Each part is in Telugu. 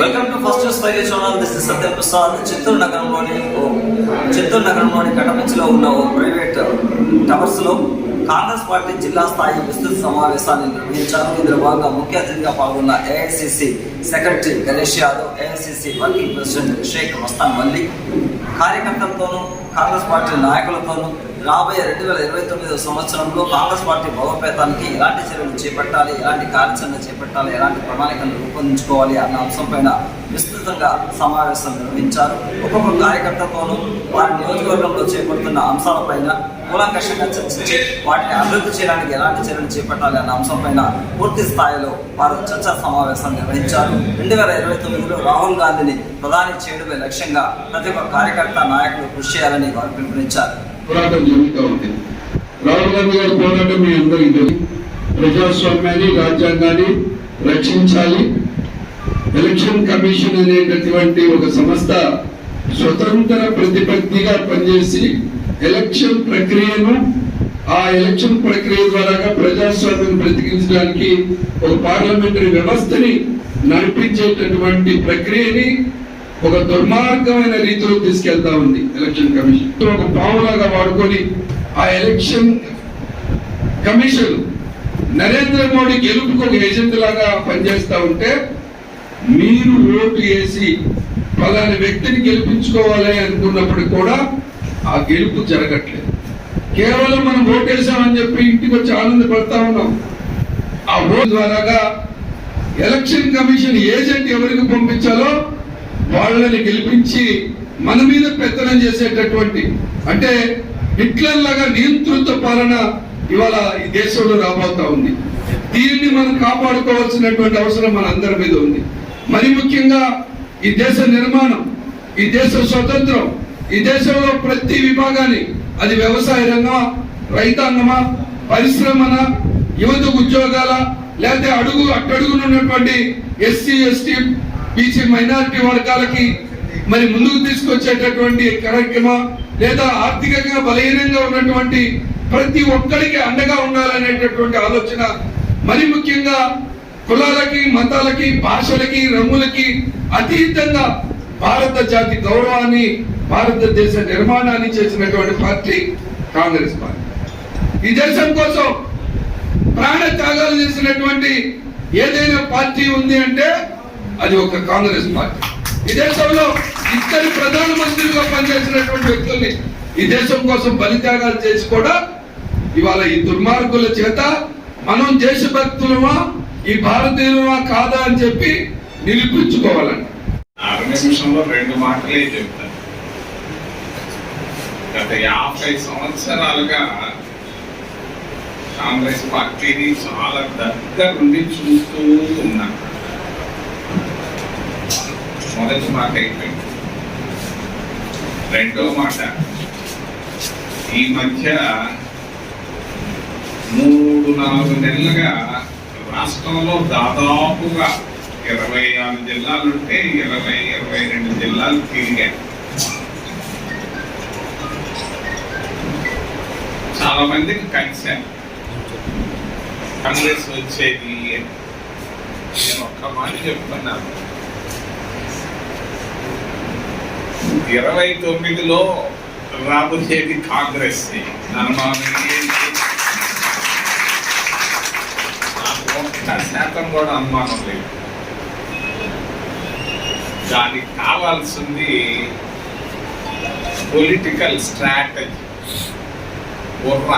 Welcome to first news five channel this is Satya Prasad Chittoor నగరంలోని చిత్తూరు నగరంలోని కటపంచిలో ఉన్న ఓ ప్రైవేట్ టవర్స్లో కాంగ్రెస్ పార్టీ జిల్లా స్థాయి విస్తృత సమావేశాన్ని నిర్వహించారు. ఇందులో భాగంగా ముఖ్య అతిథిగా పాల్గొన్న AICC secretary Ganesh Yadav AICC working president Shaik Mastan Mallik కార్యకర్తలతోనూ Congress party నాయకులతోనూ రాబోయే రెండు వేల ఇరవై తొమ్మిదో సంవత్సరంలో కాంగ్రెస్ పార్టీ బలోపేతానికి ఎలాంటి చర్యలు చేపట్టాలి ఎలాంటి కార్యాచరణ చేపట్టాలి ఎలాంటి ప్రణాళికలు రూపొందించుకోవాలి అన్న అంశంపైన విస్తృతంగా సమావేశం నిర్వహించారు. ఒక్కొక్క కార్యకర్తతోనూ వారి నియోజకవర్గంలో చేపడుతున్న అంశాలపైన కూలంకషంగా చర్చించి వాటిని అభివృద్ధి చేయడానికి ఎలాంటి చర్యలు చేపట్టాలి అన్న అంశంపైన పూర్తి స్థాయిలో వారు చర్చా సమావేశం నిర్వహించారు. రెండు వేల ఇరవై తొమ్మిదిలో రాహుల్ గాంధీని ప్రధాని చేయడమే లక్ష్యంగా ప్రతి ఒక్క కార్యకర్త నాయకులు కృషి చేయాలని వారు పిలుపునిచ్చారు. పోరాటం జరుగుతూ ఉంది. రాహుల్ గాంధీ గారి పోరాటం మీ అందరికీ ప్రజాస్వామ్యాన్ని రాజ్యాంగాన్ని రక్షించాలి. ఎలక్షన్ కమిషన్ అనేటటువంటి ఒక సంస్థ స్వతంత్ర ప్రతిపత్తిగా పనిచేసి ఎలక్షన్ ప్రక్రియను ఆ ఎలక్షన్ ప్రక్రియ ద్వారా ప్రజాస్వామ్యం బ్రతికించడానికి ఒక పార్లమెంటరీ వ్యవస్థని నడిపించేటటువంటి ప్రక్రియని ఒక దుర్మార్గమైన రీతిలో తీసుకెళ్తా ఉంది ఎలక్షన్ కమిషన్ ఒక పావులాగా వాడుకొని ఆ ఎలక్షన్ కమిషన్ నరేంద్ర మోడీ గెలుపుకు ఒక ఏజెంట్ లాగా పనిచేస్తా ఉంటే మీరు ఓటు వేసి పలాని వ్యక్తిని గెలిపించుకోవాలి అనుకున్నప్పుడు కూడా ఆ గెలుపు జరగట్లేదు. కేవలం మనం ఓటేసామని చెప్పి ఇంటికి వచ్చి ఆనందపడతా ఉన్నాం. ఆ ఓటు ద్వారాగా ఎలక్షన్ కమిషన్ ఏజెంట్ ఎవరికి పంపించాలో వాళ్ళని గెలిపించి మన మీద పెత్తనం చేసేటటువంటి అంటే హిట్లర్ లాగా నియంతృత్వ పాలన ఇవాళ ఈ దేశంలో రాబోతా ఉంది. దీన్ని మనం కాపాడుకోవాల్సినటువంటి అవసరం మన అందరి మీద ఉంది. మరి ముఖ్యంగా ఈ దేశ నిర్మాణం ఈ దేశ స్వతంత్రం ఈ దేశంలో ప్రతి విభాగాన్ని అది వ్యవసాయ రంగమా రైతాంగమా పరిశ్రమన యువత ఉద్యోగాల లేకపోతే అడుగు అట్టడుగునున్నటువంటి ఎస్సీ ఎస్టీ బీసీ మైనారిటీ వర్గాలకి మరి ముందుకు తీసుకొచ్చేటటువంటి కార్యక్రమం లేదా ఆర్థికంగా బలహీనంగా ఉన్నటువంటి ప్రతి ఒక్కరికి అండగా ఉండాలనేటటువంటి ఆలోచన. మరి ముఖ్యంగా కులాలకి మతాలకి భాషలకి రంగులకి అతీతంగా భారత జాతి గౌరవాన్ని భారతదేశ నిర్మాణాన్ని చేసినటువంటి పార్టీ కాంగ్రెస్ పార్టీ. ఈ దేశం కోసం ప్రాణ త్యాగాలు చేసినటువంటి ఏదైనా పార్టీ ఉంది అంటే అది ఒక కాంగ్రెస్ పార్టీ. ఈ దేశంలో ఇద్దరు ప్రధానమంత్రులుగా పనిచేసినటువంటి వ్యక్తుల్ని ఈ దేశం కోసం బలిత్యాగాలు చేసి కూడా ఇవాళ ఈ దుర్మార్గుల చేత మనం దేశభక్తులమా ఈ భారతీయులమా కాదా అని చెప్పి నిరూపించుకోవాలండి. నిమిషంలో రెండు మాటలే చెప్తాను. గత యాభై సంవత్సరాలుగా కాంగ్రెస్ పార్టీని చాలా దగ్గర నుండి చూస్తూ ఉన్నాను. మొదటి మాట అయిపోయింది. రెండో మాట ఈ మధ్య మూడు నాలుగు నెలలుగా రాష్ట్రంలో దాదాపుగా ఇరవై ఆరు జిల్లాలుంటే ఇరవై ఇరవై రెండు జిల్లాలు తిరిగాయి. చాలా మందికి కలిశాను కాంగ్రెస్ వచ్చేది నేను ఒక్క మాట చెప్తున్నాను. ఇరవై తొమ్మిదిలో రాబోయేది కాంగ్రెస్ అనుమానం ఒక్క శాతం కూడా అనుమానం లేదు. దానికి కావాల్సింది పొలిటికల్ స్ట్రాటజీ బుర్ర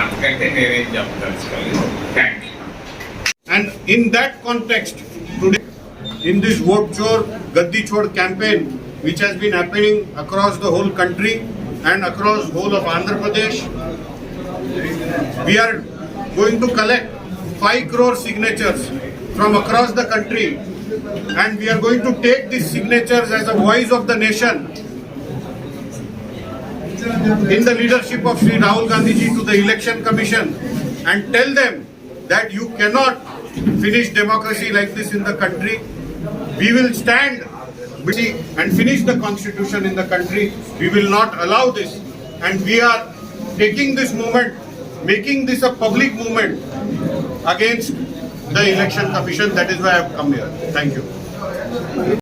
అంతకంటే నేనేం చెప్పదలుచుకోలేదు. Thank you and in that context today in this Vote Chor, Gaddi Chor campaign, which has been happening across the whole country and across whole of Andhra Pradesh, we are going to collect 5 crore signatures from across the country and we are going to take these signatures as a voice of the nation in the leadership of Sri Rahul Gandhi ji to the election commission and tell them that you cannot finish democracy like this in the country. We will stand and finish the constitution in the country. We will not allow this. And we are taking this movement, making this a public movement against the election commission. That is why I have come here. Thank you.